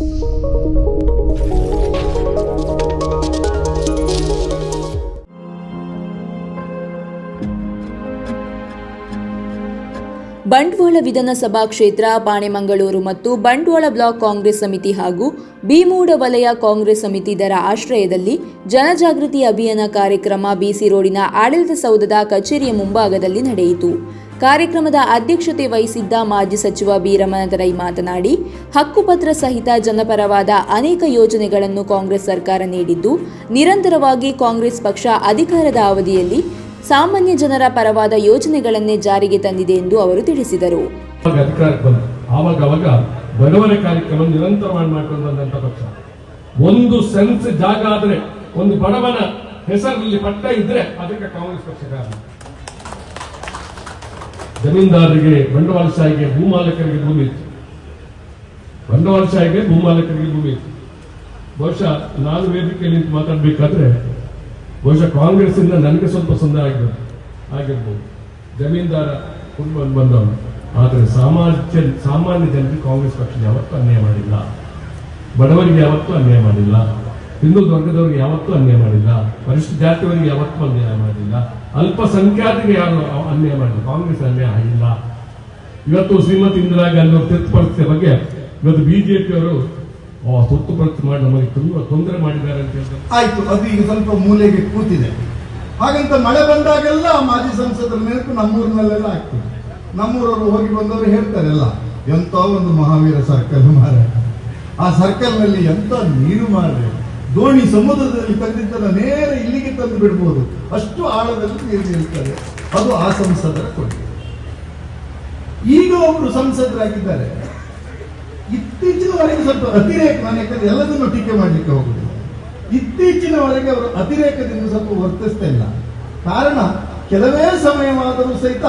ಬಂಟ್ವಾಳ ವಿಧಾನಸಭಾ ಕ್ಷೇತ್ರ, ಪಾಣೆಮಂಗಳೂರು ಮತ್ತು ಬಂಟ್ವಾಳ ಬ್ಲಾಕ್ ಕಾಂಗ್ರೆಸ್ ಸಮಿತಿ ಹಾಗೂ ಬೀಮೂಡ ವಲಯ ಕಾಂಗ್ರೆಸ್ ಸಮಿತಿ ಇದರ ಆಶ್ರಯದಲ್ಲಿ ಜನಜಾಗೃತಿ ಅಭಿಯಾನ ಕಾರ್ಯಕ್ರಮ ಬಿಸಿ ರೋಡಿನ ಆಡಳಿತ ಸೌಧದ ಕಚೇರಿಯ ಮುಂಭಾಗದಲ್ಲಿ ನಡೆಯಿತು. ಕಾರ್ಯಕ್ರಮದ ಅಧ್ಯಕ್ಷತೆ ವಹಿಸಿದ್ದ ಮಾಜಿ ಸಚಿವ ಬೀರಮನದರೈ ಮಾತನಾಡಿ, ಹಕ್ಕುಪತ್ರ ಸಹಿತ ಜನಪರವಾದ ಅನೇಕ ಯೋಜನೆಗಳನ್ನು ಕಾಂಗ್ರೆಸ್ ಸರ್ಕಾರ ನೀಡಿದ್ದು, ನಿರಂತರವಾಗಿ ಕಾಂಗ್ರೆಸ್ ಪಕ್ಷ ಅಧಿಕಾರದ ಅವಧಿಯಲ್ಲಿ ಸಾಮಾನ್ಯ ಜನರ ಪರವಾದ ಯೋಜನೆಗಳನ್ನೇ ಜಾರಿಗೆ ತಂದಿದೆ ಎಂದು ಅವರು ತಿಳಿಸಿದರು. ಒಂದು ಸೆನ್ಸ್ ಜಾಗ ಆದ್ರೆ, ಒಂದು ಬಡವನ ಹೆಸರಲ್ಲಿ ಪಟ್ಟ ಇದ್ರೆ, ಅದಕ್ಕೆ ಕಾಂಗ್ರೆಸ್ ಪಕ್ಷ ಕಾರಣ. ಜಮೀನ್ದಾರರಿಗೆ ಬಂಡವಾಳಶಾಹಿಗೆ ಭೂಮಾಲಕರಿಗೆ ಭೂಮಿ ಇತ್ತು. ಬಂಡವಾಳಶಾಹಿಗೆ ಭೂಮಾಲಕರಿಗೆ ಭೂಮಿ ಇತ್ತು. ಬಹುಶಃ ನಾನು ವೇದಿಕೆಯಲ್ಲಿ ನಿಂತು ಮಾತಾಡಬೇಕಾದ್ರೆ, ಬಹುಶಃ ಕಾಂಗ್ರೆಸ್ ಇಂದ ನನಗೆ ಸ್ವಲ್ಪ ಸಂದೇಹ ಆಗಿರೋದು ಆಗಿರ್ಬೋದು. ಜಮೀನ್ದಾರ ಕುಟುಂಬ ಬಂದವನು. ಆದರೆ ಸಾಮಾಜ್ಯ, ಸಾಮಾನ್ಯ ಜನರಿಗೆ ಕಾಂಗ್ರೆಸ್ ಪಕ್ಷ ಯಾವತ್ತೂ ಅನ್ಯಾಯ ಮಾಡಿಲ್ಲ. ಬಡವರಿಗೆ ಯಾವತ್ತೂ ಅನ್ಯಾಯ ಮಾಡಿಲ್ಲ. ಹಿಂದೂ ವರ್ಗದವರಿಗೆ ಯಾವತ್ತೂ ಅನ್ಯಾಯ ಮಾಡಿಲ್ಲ. ಪರಿಶಿಷ್ಟ ಜಾತಿಯವರಿಗೆ ಯಾವತ್ತೂ ಅನ್ಯಾಯ ಮಾಡಿಲ್ಲ. ಅಲ್ಪಸಂಖ್ಯಾತರಿಗೆ ಯಾರು ಅನ್ಯಾಯ ಮಾಡಿಲ್ಲ. ಕಾಂಗ್ರೆಸ್ ಅನ್ಯಾಯ ಆಗಿಲ್ಲ. ಇವತ್ತು ಶ್ರೀಮತಿ ಇಂದಿರಾ ಗಾಂಧಿ ಅವರು ತುರ್ತು ಪರಿಸ್ಥಿತಿ ಬಗ್ಗೆ ಇವತ್ತು ಬಿಜೆಪಿಯವರು ಪರಿಸ್ಥಿತಿ ಮಾಡಿ ನಮಗೆ ತುಂಬಾ ತೊಂದರೆ ಮಾಡಿದ್ದಾರೆ ಅಂತ ಹೇಳಿದ್ರೆ ಆಯ್ತು, ಅದು ಈಗ ಸ್ವಲ್ಪ ಮೂಲೆಗೆ ಕೂತಿದೆ. ಹಾಗಂತ ಮಳೆ ಬಂದಾಗೆಲ್ಲ ಮಾಜಿ ಸಂಸದರ ನೆನಪು ನಮ್ಮೂರಿನಲ್ಲೆಲ್ಲ ಆಗ್ತದೆ. ನಮ್ಮೂರವರು ಹೋಗಿ ಬಂದವರು ಹೇಳ್ತಾರೆ ಹೇಳ್ತಾರೆಲ್ಲ ಎಂತ ಒಂದು ಮಹಾವೀರ ಸರ್ಕಲ್ ಮಾರ ಆ ಸರ್ಕಲ್ನಲ್ಲಿ ಎಂತ ನೀರು ಮಾರ್ರೆ. ದೋಣಿ ಸಮುದ್ರದಲ್ಲಿ ತಂದಿದ್ದನ್ನ ನೇರ ಇಲ್ಲಿಗೆ ತಂದು ಬಿಡ್ಬೋದು. ಅಷ್ಟು ಆಳದಲ್ಲಿ ನೀರು ನಿಲ್ತದೆ ಅದು ಆ ಸಂಸದರ ಕೊಡುಗೆ. ಈಗ ಒಬ್ರು ಸಂಸದರಾಗಿದ್ದಾರೆ. ಇತ್ತೀಚಿನವರೆಗೆ ಸ್ವಲ್ಪ ಅತಿರೇಕ, ನಾನು ಯಾಕಂದ್ರೆ ಎಲ್ಲದನ್ನು ಟೀಕೆ ಮಾಡಲಿಕ್ಕೆ ಹೋಗುದಿಲ್ಲ. ಇತ್ತೀಚಿನವರೆಗೆ ಅವರು ಅತಿರೇಕದಿಂದ ಸ್ವಲ್ಪ ವರ್ತಿಸ್ತಾ ಇಲ್ಲ. ಕಾರಣ, ಕೆಲವೇ ಸಮಯವಾದರೂ ಸಹಿತ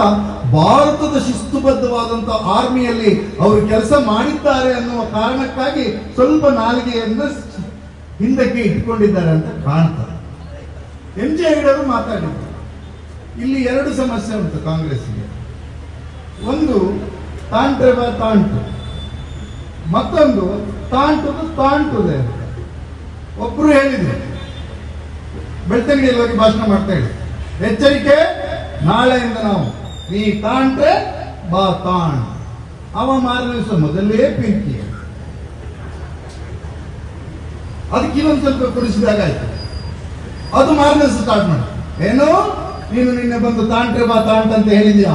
ಭಾರತದ ಶಿಸ್ತುಬದ್ಧವಾದಂತಹ ಆರ್ಮಿಯಲ್ಲಿ ಅವರು ಕೆಲಸ ಮಾಡಿದ್ದಾರೆ ಅನ್ನುವ ಕಾರಣಕ್ಕಾಗಿ ಸ್ವಲ್ಪ ನಾಲಿಗೆಯನ್ನು ಹಿಂದಕ್ಕೆ ಇಟ್ಕೊಂಡಿದ್ದಾರೆ ಅಂತ ಕಾಣ್ತಾರೆ ಎಂ ಜೆ ಹೆಗಡೆಯವರು ಮಾತಾಡಿದ್ರು. ಇಲ್ಲಿ ಎರಡು ಸಮಸ್ಯೆ ಉಂಟು ಕಾಂಗ್ರೆಸ್ಗೆ ಒಂದು ತಾಂಟ್ರೆ ತಾಂಟು ಮತ್ತೊಂದು ತಾಂಟುದು ತಾಂಟುದೆ. ಒಬ್ರು ಹೇಳಿದ್ರು. ಬೆಳ್ತಂಗಡಿಯಲ್ಲಿ ಹೋಗಿ ಭಾಷಣ ಮಾಡ್ತಾ ಹೇಳಿ ಎಚ್ಚರಿಕೆ, ನಾಳೆಯಿಂದ ನಾವು ನೀ ತಾಂಟ್ರೆ ಬಾ ತಾಣ್. ಅವ ಮಾರನೇ ಮೊದಲೇ ಪಿಂಕಿ ಅದಕ್ಕೆ ಇನ್ನೊಂದು ಸ್ವಲ್ಪ ಕುಡಿಸಿದಾಗ ಆಯ್ತು. ಅದು ಮಾರನೇ ಸ್ಟಾರ್ಟ್ ಮಾಡ. ಏನು? ನೀನು ನಿನ್ನೆ ಬಂದು ತಾಂಟ್ರೆ ಬಾ ತಾಂಟ್ ಅಂತ ಹೇಳಿದ್ಯಾ